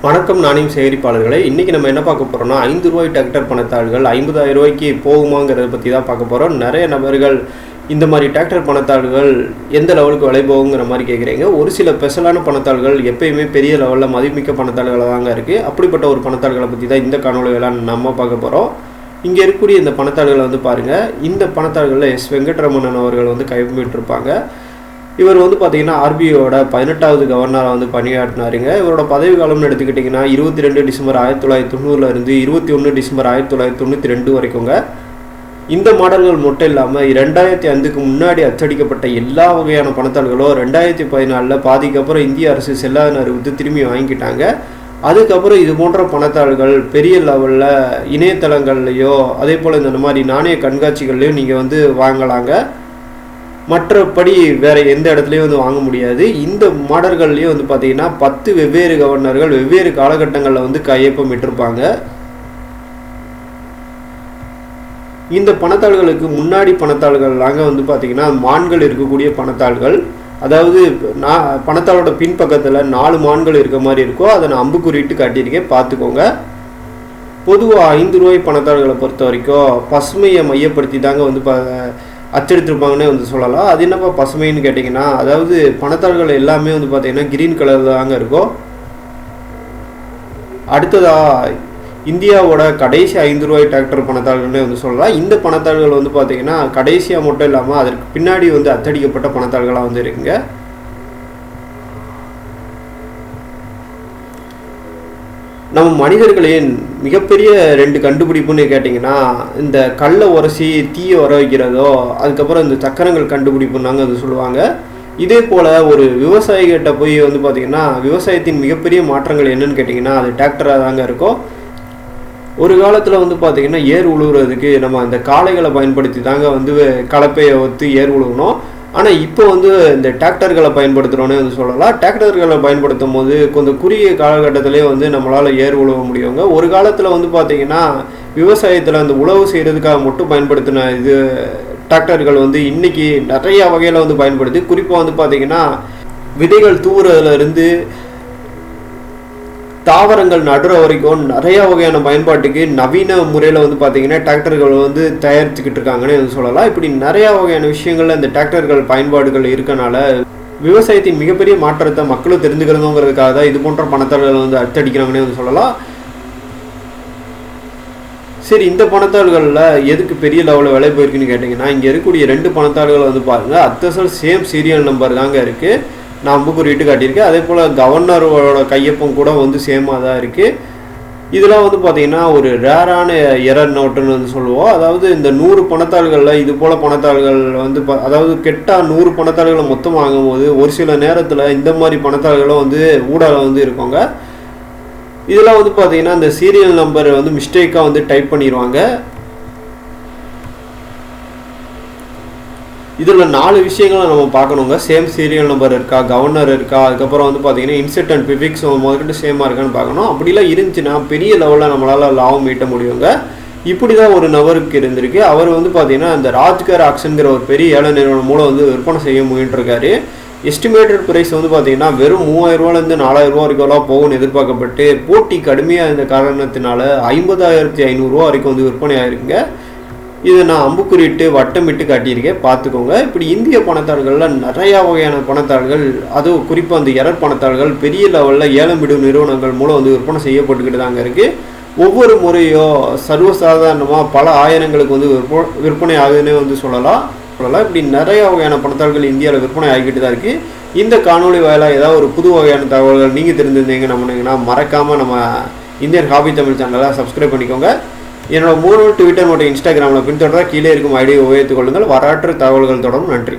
வணக்கம் நாணயம் சேகரிப்பாளர்களே. இன்றைக்கி நம்ம என்ன பார்க்க போகிறோம்னா ஐந்து ரூபாய் டிராக்டர் பணத்தாள்கள் ஐம்பதாயிரம் ரூபாய்க்கு போகுமாங்கிறத பற்றி தான் பார்க்க போகிறோம் நிறைய நபர்கள் இந்த மாதிரி டிராக்டர் பணத்தாள்கள் எந்த லெவலுக்கு விலை போகுங்கிற மாதிரி கேட்குறீங்க ஒரு சில ஸ்பெஷலான பணத்தாள்கள் எப்பயுமே பெரிய லெவலில் மதிமிக்க பணத்தாள்களாக தாங்க இருக்குது அப்படிப்பட்ட ஒரு பணத்தாள்களை பற்றி தான் இந்த காணொலிகளாக நம்ம பார்க்க போகிறோம் இங்கே இருக்கக்கூடிய இந்த பணத்தாள்களை வந்து பாருங்கள் இந்த பணத்தாள்களில் எஸ். வெங்கட்ரமணன் அவர்கள் வந்து கைப்பற்றிருப்பாங்க இவர் வந்து பார்த்தீங்கன்னா ஆர்பிஐயோட பதினெட்டாவது கவர்னராக வந்து பணியாற்றினாருங்க. இவரோட பதவி காலம்னு எடுத்துக்கிட்டிங்கன்னா இருபத்தி ரெண்டு டிசம்பர் ஆயிரத்தி தொள்ளாயிரத்தி தொண்ணூறுலேருந்து இருபத்தி ஒன்று டிசம்பர் ஆயிரத்தி தொள்ளாயிரத்தி தொண்ணூற்றி ரெண்டு வரைக்குங்க. இந்த மாடல்கள் மட்டும் இல்லாமல் ரெண்டாயிரத்தி ஐந்துக்கு முன்னாடி அச்சடிக்கப்பட்ட எல்லா வகையான பணத்தாள்களும் ரெண்டாயிரத்தி பதினாலில் பாதிக்கு அப்புறம் இந்திய அரசு செல்லாதன அறிவித்து திரும்பி வாங்கிக்கிட்டாங்க. அதுக்கப்புறம் இது போன்ற பணத்தாள்கள் பெரிய லெவலில் இணையதளங்கள்லையோ அதே போல் இந்த மாதிரி நாணய கண்காட்சிகள்லையும் நீங்கள் வந்து வாங்கலாங்க. மற்றபடி வேறு எந்த இடத்துலையும் வந்து வாங்க முடியாது. இந்த மாடல்கள்லேயும் வந்து பார்த்திங்கன்னா பத்து வெவ்வேறு கவர்னர்கள் வெவ்வேறு காலகட்டங்களில் வந்து கையொப்பம் விட்டுருப்பாங்க. இந்த பணத்தாள்களுக்கு முன்னாடி பணத்தாள்கள்லாங்க வந்து பார்த்திங்கன்னா மான்கள் இருக்கக்கூடிய பணத்தாள்கள். அதாவது நான் பணத்தாளோட பின்பக்கத்தில் நாலு மான்கள் இருக்க மாதிரி இருக்கோ அதை நான் அம்புக்குறிட்டு காட்டியிருக்கேன். பார்த்துக்கோங்க பொதுவாக ஐந்து ரூபாய் பணத்தாள்களை பொறுத்த வரைக்கும் பசுமையை மையப்படுத்தி தாங்க வந்து பா அச்சடித்திருப்பாங்கன்னே வந்து சொல்லலாம். அது என்னப்பா பசுமைன்னு கேட்டிங்கன்னா அதாவது பணத்தாள்கள் எல்லாமே வந்து பார்த்தீங்கன்னா கிரீன் கலரில் தாங்க இருக்கும். அடுத்ததா இந்தியாவோட கடைசி ஐந்து ரூபாய் டிராக்டர் பணத்தாள்கள்னே வந்து சொல்லலாம். இந்த பணத்தாள்கள் வந்து பார்த்தீங்கன்னா கடைசியாக மட்டும் இல்லாமல் அதற்கு பின்னாடி வந்து அச்சடிக்கப்பட்ட பணத்தாள்களாக வந்து இருக்குங்க. நம்ம மனிதர்களின் மிகப்பெரிய ரெண்டு கண்டுபிடிப்புன்னு கேட்டிங்கன்னா இந்த கல்லை உரசி தீயை உர வைக்கிறதோ அதுக்கப்புறம் இந்த சக்கரங்கள் கண்டுபிடிப்புன்னாங்க அது சொல்லுவாங்க. இதே போல் ஒரு விவசாயிகிட்ட போய் வந்து பார்த்திங்கன்னா விவசாயத்தின் மிகப்பெரிய மாற்றங்கள் என்னன்னு கேட்டிங்கன்னா அது டிராக்டராக தாங்க இருக்கும். ஒரு காலத்தில் வந்து பார்த்திங்கன்னா ஏர் உழுவுறதுக்கு நம்ம அந்த காளைகளை பயன்படுத்தி தாங்க வந்து கலப்பையை ஒத்து ஏர் உழுவுனோம் ஆனால் இப்போ வந்து இந்த டிராக்டர்களை பயன்படுத்துகிறோன்னே வந்து சொல்லலாம். டிராக்டர்களை பயன்படுத்தும் போது கொஞ்சம் குறுகிய காலகட்டத்திலே வந்து நம்மளால் ஏர் உழவ முடியுங்க. ஒரு காலத்தில் வந்து பார்த்திங்கன்னா விவசாயத்தில் அந்த உழவு செய்கிறதுக்காக மட்டும் பயன்படுத்தின இது டிராக்டர்கள் வந்து இன்றைக்கி நிறையா வகையில் வந்து பயன்படுத்தி குறிப்பாக வந்து பார்த்திங்கன்னா விதைகள் தூவுறதுலேருந்து தாவரங்கள் நடுற வரைக்கும் நிறைய வகையான பயன்பாட்டுக்கு நவீன முறையில் வந்து பார்த்தீங்கன்னா டிராக்டர்கள் வந்து தயாரிச்சுக்கிட்டு இருக்காங்கன்னு வந்து சொல்லலாம். இப்படி நிறைய வகையான விஷயங்கள்ல இந்த டிராக்டர்கள் பயன்பாடுகள் இருக்கனால விவசாயத்தின் மிகப்பெரிய மாற்றத்தை மக்களும் தெரிஞ்சுக்கிறதுங்கிறதுக்காக தான் இது போன்ற பணத்தாள்கள் வந்து அச்சடிக்கிறாங்கன்னே வந்து சொல்லலாம். சரி இந்த பணத்தாள்களில் எதுக்கு பெரிய லெவலில் விலை போயிருக்குன்னு கேட்டிங்கன்னா இங்கே இருக்கக்கூடிய ரெண்டு பணத்தாள்கள் வந்து பாருங்கள் அத்தசல் சேம் சீரியல் நம்பர் தாங்க இருக்குது நான் புக்கு ரீட்டு காட்டியிருக்கேன் அதே போல் கவர்னரோட கையொப்பம் கூட வந்து சேமாக தான் இருக்குது இதெல்லாம் வந்து பார்த்திங்கன்னா ஒரு ரேரான எரர் நோட்டுன்னு வந்து சொல்லுவோம். அதாவது இந்த நூறு பணத்தாள்களில் இது போல் பணத்தாள்கள் வந்து ப அதாவது கெட்டால் நூறு பணத்தாள்களை மொத்தம் வாங்கும்போது ஒரு சில நேரத்தில் இந்த மாதிரி பணத்தாள்களும் வந்து ஊடால வந்து இருக்கோங்க இதெல்லாம் வந்து பார்த்திங்கன்னா இந்த சீரியல் நம்பர் வந்து மிஸ்டேக்காக வந்து டைப் பண்ணிடுவாங்க இதில் நாலு விஷயங்களை நம்ம பார்க்கணுங்க. சேம் சீரியல் நம்பர் இருக்கா கவர்னர் இருக்கா அதுக்கப்புறம் வந்து பார்த்தீங்கன்னா இன்செட் அண்ட் பிபிக்ஸ் முதல்கிட்ட சேமாக இருக்கான்னு பார்க்கணும். அப்படிலாம் இருந்துச்சுன்னா பெரிய லெவலில் நம்மளால் லாபம் ஈட்ட முடியுங்க. இப்படி தான் ஒரு நபருக்கு இருந்திருக்கு. அவர் வந்து பார்த்தீங்கன்னா அந்த ராஜ்கர் ஆக்ஷன்கிற ஒரு பெரிய ஏழை நிறுவனம் மூலம் வந்து விற்பனை செய்ய முயன்றிருக்காரு. எஸ்டிமேட்டட் ப்ரைஸ் வந்து பார்த்தீங்கன்னா வெறும் மூவாயிரரூவாலேருந்து நாலாயிரரூவா நாலாயிரம் ரூபா வரைக்கும் போகும்னு எதிர்பார்க்கப்பட்டு போட்டி கடுமையாக இருந்த காரணத்தினால ஐம்பதாயிரத்தி ஐநூறுரூவா வரைக்கும் வந்து விற்பனை ஆயிருக்குங்க. இதை நான் அம்புக்குறிட்டு வட்டமிட்டு காட்டியிருக்கேன். பார்த்துக்கோங்க. இப்படி இந்திய பணத்தாள்களில் நிறையா வகையான பணத்தாள்கள் அதுவும் குறிப்பாக அந்த எரர் பணத்தாள்கள் பெரிய லெவலில் ஏலமிடும் நிறுவனங்கள் மூலம் வந்து விற்பனை செய்யப்பட்டுக்கிட்டு தாங்க இருக்குது ஒவ்வொரு முறையோ சர்வசாதாரணமாக பல ஆயிரங்களுக்கு வந்து விற்ப விற்பனை ஆகுதுன்னே வந்து சொல்லலாம். சொல்லலாம். இப்படி நிறைய வகையான பணத்தாள்கள் இந்தியாவில் விற்பனை ஆகிக்கிட்டு தான் இருக்குது இந்த காணொலி வாயிலாக ஏதாவது ஒரு புது வகையான தகவல்கள் நீங்கள் தெரிஞ்சிருந்தீங்க நம்மனீங்கன்னா மறக்காமல் நம்ம இந்தியன் ஹாபி தமிழ் சேனலை சப்ஸ்கிரைப் பண்ணிக்கோங்க. என்னோட மூணு ட்விட்டர் மற்றும் இன்ஸ்டாகிராமில் பின்தொடர கீழே இருக்கும் ஐடியை உபயோகித்துக் கொள்ளுங்கள். வரலாற்று தகவல்கள் தொடரும் நன்றி.